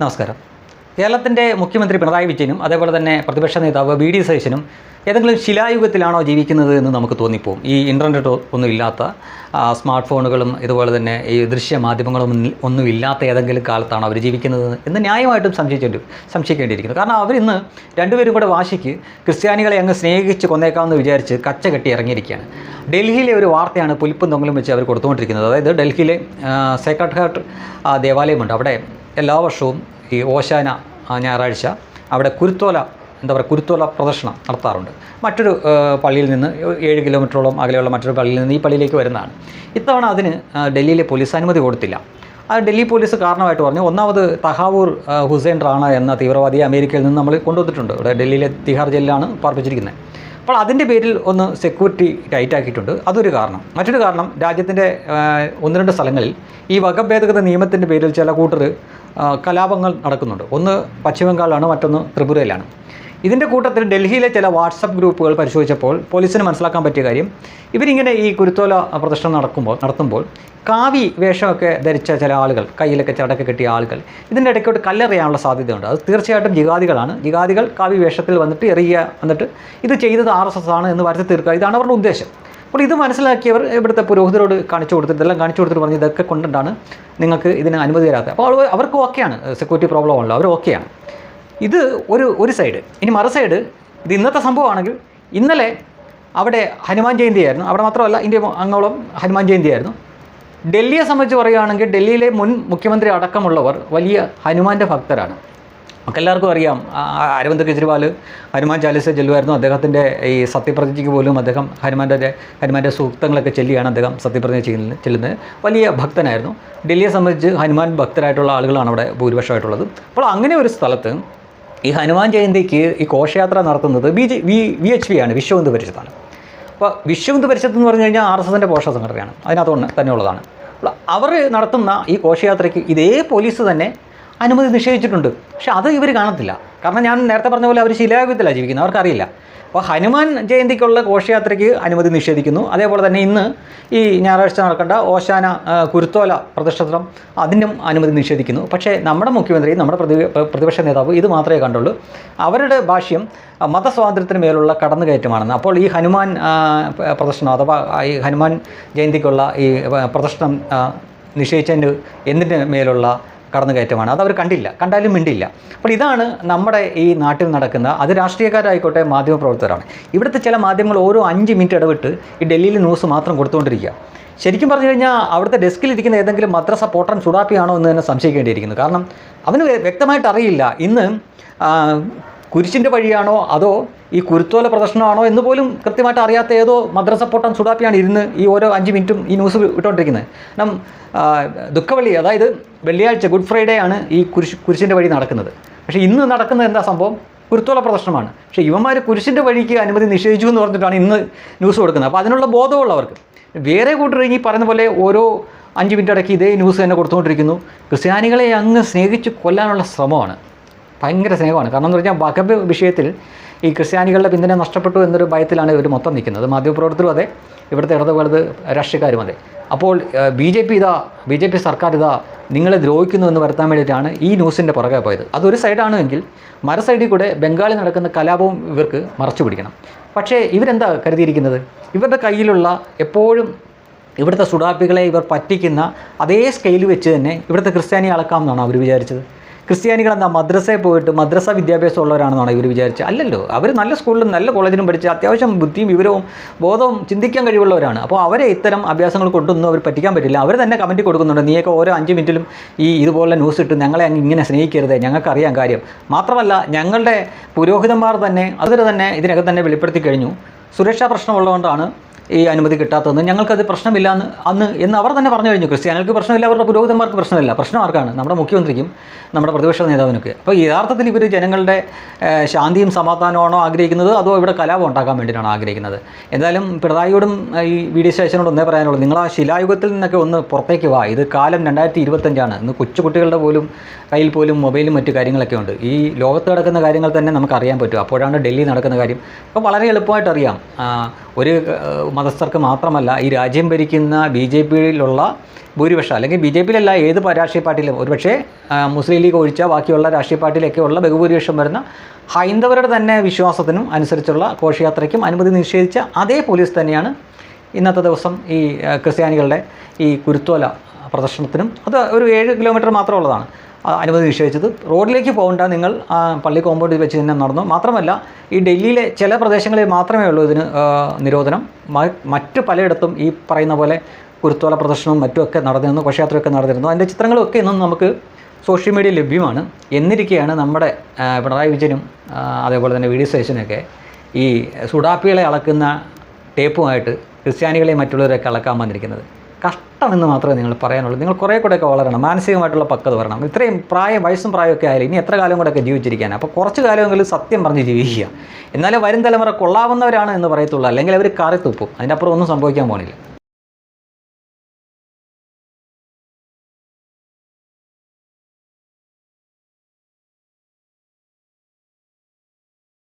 നമസ്കാരം. കേരളത്തിന്റെ മുഖ്യമന്ത്രി പിണറായി വിജയനും അതേപോലെ തന്നെ പ്രതിപക്ഷ നേതാവ് വി ഡി സതീശനും ഏതെങ്കിലും ശിലായുഗത്തിലാണോ ജീവിക്കുന്നത് എന്ന് നമുക്ക് തോന്നിപ്പോവും. ഈ ഇന്റർനെറ്റ് ഒന്നും ഇല്ലാത്ത സ്മാർട്ട് ഫോണുകളും ഇതുപോലെ തന്നെ ഈ ദൃശ്യ മാധ്യമങ്ങളും ഒന്നും- ഇല്ലാത്ത ഏതെങ്കിലും കാലത്താണ് അവർ ജീവിക്കുന്നത് എന്ന് ന്യായമായിട്ടും സംശയിക്കേണ്ടി സംശയിക്കേണ്ടിയിരിക്കുന്നു. കാരണം അവർ അവരിന്ന് രണ്ടുപേരും കൂടെ വാശിക്ക് ക്രിസ്ത്യാനികളെ അങ്ങ് സ്നേഹിച്ച് കൊന്നേക്കാമെന്ന് വിചാരിച്ച് കച്ച കെട്ടി ഇറങ്ങിയിരിക്കുകയാണ്. ഡൽഹിയിലെ ഒരു വാർത്തയാണ് പുലിപ്പും തൊങ്ങലും വെച്ച് അവർ കൊടുത്തുകൊണ്ടിരിക്കുന്നത്. അതായത് ഡൽഹിയിലെ സേക്രട്ട് ഹാർട്ട് ദേവാലയമുണ്ട്. അവിടെ എല്ലാ വർഷവും ഈ ഓശാന ഞായറാഴ്ച അവിടെ കുരുത്തോല എന്താ പറയുക കുരുത്തോല പ്രദർശനം നടത്താറുണ്ട്. മറ്റൊരു പള്ളിയിൽ നിന്ന് ഏഴ് കിലോമീറ്ററോളം അകലെയുള്ള മറ്റൊരു പള്ളിയിൽ നിന്ന് ഈ പള്ളിയിലേക്ക് വരുന്നതാണ്. ഇത്തവണ അതിന് ഡൽഹിയിലെ പോലീസ് അനുമതി കൊടുത്തില്ല. അത് ഡൽഹി പോലീസ് കാരണമായിട്ട് പറഞ്ഞു ഒന്നാമത് തഹാവൂർ ഹുസൈൻ റാണ എന്ന തീവ്രവാദിയെ അമേരിക്കയിൽ നിന്ന് നമ്മൾ കൊണ്ടുവന്നിട്ടുണ്ട്. ഇവിടെ ഡൽഹിയിലെ തിഹാർ ജയിലിലാണ് പാർപ്പിച്ചിരിക്കുന്നത്. അപ്പോൾ അതിന്റെ പേരിൽ ഒന്ന് സെക്യൂരിറ്റി ടൈറ്റ് ആക്കിയിട്ടുണ്ട്. അതൊരു കാരണം. മറ്റൊരു കാരണം രാജ്യത്തിന്റെ ഒന്ന് രണ്ട് സ്ഥലങ്ങളിൽ ഈ വകഭേദഗത നിയമത്തിന്റെ പേരിൽ ചില കൂട്ടർ കലാപങ്ങൾ നടക്കുന്നുണ്ട്. ഒന്ന് പശ്ചിമ ബംഗാളാണ് മറ്റൊന്ന് ത്രിപുരയിലാണ്. ഇതിന്റെ കൂട്ടത്തിൽ ഡൽഹിയിലെ ചില വാട്സപ്പ് ഗ്രൂപ്പുകൾ പരിശോധിച്ചപ്പോൾ പോലീസിന് മനസ്സിലാക്കാൻ പറ്റിയ കാര്യം ഇവരിങ്ങനെ ഈ കുരുത്തോല പ്രദർശനം നടക്കുമ്പോൾ നടത്തുമ്പോൾ കാവി വേഷമൊക്കെ ധരിച്ച ചില ആളുകൾ കയ്യിലൊക്കെ ചടക്ക് കെട്ടിയ ആളുകൾ ഇതിന്റെ ഇടയ്ക്കോട്ട് കല്ലെറിയാനുള്ള സാധ്യതയുണ്ട്. അത് തീർച്ചയായിട്ടും ജിഹാദികളാണ്. ജിഹാദികൾ കാവി വേഷത്തിൽ വന്നിട്ട് എറിയുക എന്നിട്ട് ഇത് ചെയ്തത് ആർ എസ് എസ് ആണ് എന്ന് വരുത്തി തീർക്കുക. ഇതാണ് അവരുടെ ഉദ്ദേശം. അപ്പോൾ ഇത് മനസ്സിലാക്കിയവർ ഇവിടുത്തെ പുരോഹിതരോട് കാണിച്ചു കൊടുത്തിട്ട് ഇതെല്ലാം കാണിച്ചു കൊടുത്തിട്ട് പറഞ്ഞ് ഇതൊക്കെ കൊണ്ടിട്ടാണ് നിങ്ങൾക്ക് ഇതിന് അനുമതി തരാത്തത്. അപ്പോൾ അവർ- അവർക്ക് ഓക്കെയാണ്. സെക്യൂരിറ്റി പ്രോബ്ലം ഉള്ളത് അവർ ഓക്കെയാണ്. ഇത് ഒരു ഒരു സൈഡ് ഇനി മറു സൈഡ് ഇത് ഇന്നത്തെ സംഭവമാണെങ്കിൽ ഇന്നലെ അവിടെ ഹനുമാൻ ജയന്തി ആയിരുന്നു. അവിടെ മാത്രമല്ല ഇന്ത്യ അങ്ങോളം ഹനുമാൻ ജയന്തി ആയിരുന്നു. ഡൽഹിയെ സംബന്ധിച്ച് പറയുകയാണെങ്കിൽ ഡൽഹിയിലെ മുൻ മുഖ്യമന്ത്രി അടക്കമുള്ളവർ വലിയ ഹനുമാന്റെ ഭക്തരാണ്. നമുക്കെല്ലാവർക്കും അറിയാം അരവിന്ദ് കെജ്രിവാൾ ഹനുമാൻ ചാലിസ ചെല്ലുമായിരുന്നു. അദ്ദേഹത്തിന്റെ ഈ സത്യപ്രതിജ്ഞയ്ക്ക് പോലും അദ്ദേഹം ഹനുമാന്റെ ഹനുമാന്റെ സൂക്തങ്ങളൊക്കെ ചൊല്ലിയാണ് അദ്ദേഹം സത്യപ്രതിജ്ഞ ചെയ്യുന്നത് ചെല്ലുന്നത്. വലിയ ഭക്തനായിരുന്നു. ഡൽഹിയെ സംബന്ധിച്ച് ഹനുമാൻ ഭക്തരായിട്ടുള്ള ആളുകളാണ് അവിടെ ഭൂരിപക്ഷമായിട്ടുള്ളത്. അപ്പോൾ അങ്ങനെ ഒരു സ്ഥലത്ത് ഈ ഹനുമാൻ ജയന്തിക്ക് ഈ ഘോഷയാത്ര നടത്തുന്നത് B J V V H P ആണ് വിശ്വ ഹിന്ദു പരിഷത്താണ്. അപ്പോൾ വിശ്വ ഹിന്ദു പരിഷത്ത് എന്ന് പറഞ്ഞു കഴിഞ്ഞാൽ ആർ എസ് എസിന്റെ പോഷക സംഘടനയാണ് അതിനകത്തുകൊണ്ട് തന്നെയുള്ളതാണ്. അവർ നടത്തുന്ന ഈ ഘോഷയാത്രയ്ക്ക് ഇതേ പോലീസ് തന്നെ അനുമതി നിഷേധിച്ചിട്ടുണ്ട് പക്ഷെ അത് ഇവർ കാണത്തില്ല. കാരണം ഞാൻ നേരത്തെ പറഞ്ഞ പോലെ അവർ ശിലായുഗത്തിലാണ് ജീവിക്കുന്നത് അവർക്കറിയില്ല. അപ്പോൾ ഹനുമാൻ ജയന്തിക്കുള്ള ഘോഷയാത്രയ്ക്ക് അനുമതി നിഷേധിക്കുന്നു. അതേപോലെ തന്നെ ഇന്ന് ഈ ഞായറാഴ്ച നടക്കേണ്ട ഓശാന കുരുത്തോല പ്രദർശനം അതിനും അനുമതി നിഷേധിക്കുന്നു. പക്ഷേ നമ്മുടെ മുഖ്യമന്ത്രി നമ്മുടെ പ്രതി പ്രതിപക്ഷ നേതാവ് ഇത് മാത്രമേ കണ്ടുള്ളൂ. അവരുടെ ഭാഷ്യം മതസ്വാതന്ത്ര്യത്തിന് മേലുള്ള കടന്നുകയറ്റമാണെന്ന്. അപ്പോൾ ഈ ഹനുമാൻ പ്രദർശനം അഥവാ ഈ ഹനുമാൻ ജയന്തിക്കുള്ള ഈ പ്രദർശനം നിശ്ചയിച്ചതിന്റെ എന്തിന്റെ മേലുള്ള കടന്നുകയറ്റമാണ്. അവർ കണ്ടില്ല. കണ്ടാലും മിണ്ടില്ല. അപ്പോൾ ഇതാണ് നമ്മുടെ ഈ നാട്ടിൽ നടക്കുന്ന അത് രാഷ്ട്രീയക്കാരായിക്കോട്ടെ മാധ്യമപ്രവർത്തകരാണ്. ഇവിടുത്തെ ചില മാധ്യമങ്ങൾ ഓരോ അഞ്ച് മിനിറ്റ് ഇടവിട്ട് ഈ ഡൽഹിയിൽ ന്യൂസ് മാത്രം കൊടുത്തുകൊണ്ടിരിക്കുക. ശരിക്കും പറഞ്ഞു കഴിഞ്ഞാൽ അവിടുത്തെ ഡെസ്കിലിരിക്കുന്ന ഏതെങ്കിലും മദ്രസ പോട്ടൻ ചുടാപ്പിയാണോ എന്ന് തന്നെ സംശയിക്കേണ്ടിയിരിക്കുന്നു. കാരണം അവന് വ്യ- വ്യക്തമായിട്ട് അറിയില്ല ഇന്ന് കുരിശിന്റെ വഴിയാണോ അതോ ഈ കുരുത്തോല പ്രദർശനമാണോ എന്ന് പോലും കൃത്യമായിട്ട് അറിയാത്ത ഏതോ മദ്രസ പൊട്ടൻ സുഡാപ്പിയാണ് ഇരുന്ന് ഈ ഓരോ അഞ്ച് മിനിറ്റും ഈ ന്യൂസ് വിട്ടുകൊണ്ടിരിക്കുന്നത് കാരണം ദുഃഖവള്ളി അതായത് വെള്ളിയാഴ്ച ഗുഡ് ഫ്രൈഡേ ആണ് ഈ കുരിശ് കുരിശിന്റെ വഴി നടക്കുന്നത്. പക്ഷേ ഇന്ന് നടക്കുന്നത് എന്താ സംഭവം? കുരുത്തോല പ്രദർശനമാണ്. പക്ഷേ ഇവന്മാർ കുരിശിന്റെ വഴിക്ക് അനുമതി നിഷേധിച്ചു എന്ന് പറഞ്ഞിട്ടാണ് ഇന്ന് ന്യൂസ് കൊടുക്കുന്നത്. അപ്പോൾ അതിനുള്ള ബോധമുള്ളവർക്ക് വേറെ കൂട്ടർ ഈ പറയുന്ന പോലെ ഓരോ അഞ്ച് മിനിറ്റ് ഇടയ്ക്ക് ഇതേ ന്യൂസ് തന്നെ കൊടുത്തുകൊണ്ടിരിക്കുന്നു. ക്രിസ്ത്യാനികളെ അങ്ങ് സ്നേഹിച്ച് കൊല്ലാനുള്ള ശ്രമമാണ്. ഭയങ്കര സ്നേഹമാണ്. കാരണം എന്ന് പറഞ്ഞാൽ വകബ് വിഷയത്തിൽ ഈ ക്രിസ്ത്യാനികളുടെ പിന്തുണ നഷ്ടപ്പെട്ടു എന്നൊരു ഭയത്തിലാണ് ഇവർ മൊത്തം നിൽക്കുന്നത്. മാധ്യമപ്രവർത്തകരും അതെ ഇവിടുത്തെ ഇടതുപോലത് രാഷ്ട്രീയക്കാരും അതെ. അപ്പോൾ ബി ജെ പി ഇതാ ബി ജെ പി സർക്കാർ ഇതാ നിങ്ങളെ ദ്രോഹിക്കുന്നു എന്ന് വരുത്താൻ വേണ്ടിയിട്ടാണ് ഈ ന്യൂസിന്റെ പുറകെ പോയത്. അതൊരു സൈഡാണെങ്കിൽ മര സൈഡിൽ കൂടെ ബംഗാളിൽ നടക്കുന്ന കലാപവും ഇവർക്ക് മറച്ചു പിടിക്കണം. പക്ഷേ ഇവരെന്താ കരുതിയിരിക്കുന്നത്? ഇവരുടെ കയ്യിലുള്ള എപ്പോഴും ഇവിടുത്തെ സുഡാപ്പികളെ ഇവർ പറ്റിക്കുന്ന അതേ സ്കെയിൽ വെച്ച് തന്നെ ഇവിടുത്തെ ക്രിസ്ത്യാനി അളക്കാമെന്നാണ് അവർ വിചാരിച്ചത്? ക്രിസ്ത്യാനികൾ എന്താ മദ്രസയിൽ പോയിട്ട് മദ്രസ വിദ്യാഭ്യാസം ഉള്ളവരാണെന്നാണ് ഇവർ വിചാരിച്ചത് അല്ലല്ലോ അവർ നല്ല സ്കൂളിലും നല്ല കോളേജിലും പഠിച്ച് അത്യാവശ്യം ബുദ്ധിയും വിവരവും ബോധവും ചിന്തിക്കാൻ കഴിവുള്ളവരാണ്. അപ്പോൾ അവരെ ഇത്തരം അഭ്യാസങ്ങൾ കൊണ്ടൊന്നും അവർ പറ്റിക്കാൻ പറ്റില്ല. അവർ തന്നെ കമന്റ് കൊടുക്കുന്നുണ്ട് നീയൊക്കെ ഓരോ അഞ്ച് മിനിറ്റിലും ഈ ഇതുപോലെ ന്യൂസ് ഇട്ട് ഞങ്ങളെ ഇങ്ങനെ സ്നേഹിക്കരുത് ഞങ്ങൾക്കറിയാം കാര്യം. മാത്രമല്ല ഞങ്ങളുടെ പുരോഹിതന്മാർ തന്നെ അവർ തന്നെ ഇതിനകം തന്നെ വെളിപ്പെടുത്തി കഴിഞ്ഞു. സുരക്ഷാ പ്രശ്നമുള്ളതുകൊണ്ടാണ് ഈ അനുമതി കിട്ടാത്തതെന്ന്. ഞങ്ങൾക്കത് പ്രശ്നമില്ല എന്ന് അന്ന് എന്ന് അവർ തന്നെ പറഞ്ഞു കഴിഞ്ഞു. ക്രിസ്ത്യാനികൾക്ക് പ്രശ്നമില്ല അവരുടെ പുരോഹിതന്മാർക്ക് പ്രശ്നമില്ല. പ്രശ്നം ആർക്കാണ്? നമ്മുടെ മുഖ്യമന്ത്രിക്കും നമ്മുടെ പ്രതിപക്ഷ നേതാവിനൊക്കെ. അപ്പോൾ യഥാർത്ഥത്തിൽ ഇവർ ജനങ്ങളുടെ ശാന്തിയും സമാധാനമാണോ ആഗ്രഹിക്കുന്നത്? അതോ ഇവിടെ കലാപം ഉണ്ടാക്കാൻ വേണ്ടിയിട്ടാണ് ആഗ്രഹിക്കുന്നത്? എന്തായാലും പിണറായിയോടും ഈ വി ഡി ശേഷനോട് ഒന്നേ പറയാനുള്ളൂ. നിങ്ങൾ ആ ശിലായുഗത്തിൽ നിന്നൊക്കെ ഒന്ന് പുറത്തേക്ക് വാ. ഇത് കാലം രണ്ടായിരത്തി ഇരുപത്തഞ്ചാണ് ഇന്ന് കൊച്ചുകുട്ടികളുടെ പോലും കയ്യിൽ പോലും മൊബൈലും മറ്റു കാര്യങ്ങളൊക്കെ ഉണ്ട്. ഈ ലോകത്ത് നടക്കുന്ന കാര്യങ്ങൾ തന്നെ നമുക്ക് അറിയാൻ പറ്റും. അപ്പോഴാണ് ഡൽഹി നടക്കുന്ന കാര്യം. അപ്പോൾ വളരെ എളുപ്പമായിട്ട് അറിയാം. ഒരു മതസ്ഥർക്ക് മാത്രമല്ല ഈ രാജ്യം ഭരിക്കുന്ന ബി ജെ പിയിലുള്ള ഭൂരിപക്ഷം അല്ലെങ്കിൽ ബി ജെ പിയിലല്ല ഏത് രാഷ്ട്രീയ പാർട്ടിയിലും ഒരുപക്ഷേ മുസ്ലിം ലീഗ് ഒഴിച്ച ബാക്കിയുള്ള രാഷ്ട്രീയ പാർട്ടിയിലൊക്കെ ഉള്ള ബഹുഭൂരിപക്ഷം വരുന്ന ഹൈന്ദവരുടെ തന്നെ വിശ്വാസത്തിനും അനുസരിച്ചുള്ള ഘോഷയാത്രയ്ക്കും അനുമതി നിഷേധിച്ച അതേ പോലീസ് തന്നെയാണ് ഇന്നത്തെ ദിവസം ഈ ക്രിസ്ത്യാനികളുടെ ഈ കുരുത്തോല പ്രദർശനത്തിനും. അത് ഒരു ഏഴ് കിലോമീറ്റർ മാത്രമുള്ളതാണ്. അനുമതി നിഷേധിച്ചത്. റോഡിലേക്ക് പോകേണ്ട നിങ്ങൾ പള്ളി കോമ്പൗണ്ടിൽ വെച്ച് തന്നെ നടന്നു. മാത്രമല്ല ഈ ഡൽഹിയിലെ ചില പ്രദേശങ്ങളിൽ മാത്രമേ ഉള്ളൂ ഇതിന് നിരോധനം. മറ്റ് പലയിടത്തും ഈ പറയുന്ന പോലെ കുരുത്തോല പ്രദർശനവും മറ്റുമൊക്കെ നടന്നിരുന്നു ഘോഷയാത്രയൊക്കെ നടന്നിരുന്നു. അതിന്റെ ചിത്രങ്ങളൊക്കെ ഇന്നും നമുക്ക് സോഷ്യൽ മീഡിയ ലഭ്യമാണ്. എന്നിരിക്കെയാണ് നമ്മുടെ പിണറായി വിജയനും അതേപോലെ തന്നെ വി ഡി ഈ സുഡാപ്പികളെ അളക്കുന്ന ടേപ്പുമായിട്ട് ക്രിസ്ത്യാനികളെയും മറ്റുള്ളവരെയൊക്കെ അളക്കാൻ വന്നിരിക്കുന്നത്. കഷ്ടമെന്ന് മാത്രമേ നിങ്ങൾ പറയാനുള്ളൂ. നിങ്ങൾ കുറേ കൂടെയൊക്കെ വളരണം. മാനസികമായിട്ടുള്ള പക്വത വരണം. ഇത്രയും പ്രായം വയസ്സും പ്രായമൊക്കെ ആയാലും ഇനി എത്ര കാലം കൂടെയൊക്കെ ജീവിച്ചിരിക്കാൻ അപ്പോൾ കുറച്ച് കാലമെങ്കിലും സത്യം പറഞ്ഞ് ജീവിക്കുക. എന്നാലേ വരും തലമുറ കൊള്ളാവുന്നവരാണ് എന്ന് പറയത്തുള്ളൂ. അല്ലെങ്കിൽ അവർ കാറി തുപ്പും. അതിന്റെ അപ്പുറം ഒന്നും സംഭവിക്കാൻ പോണില്ല.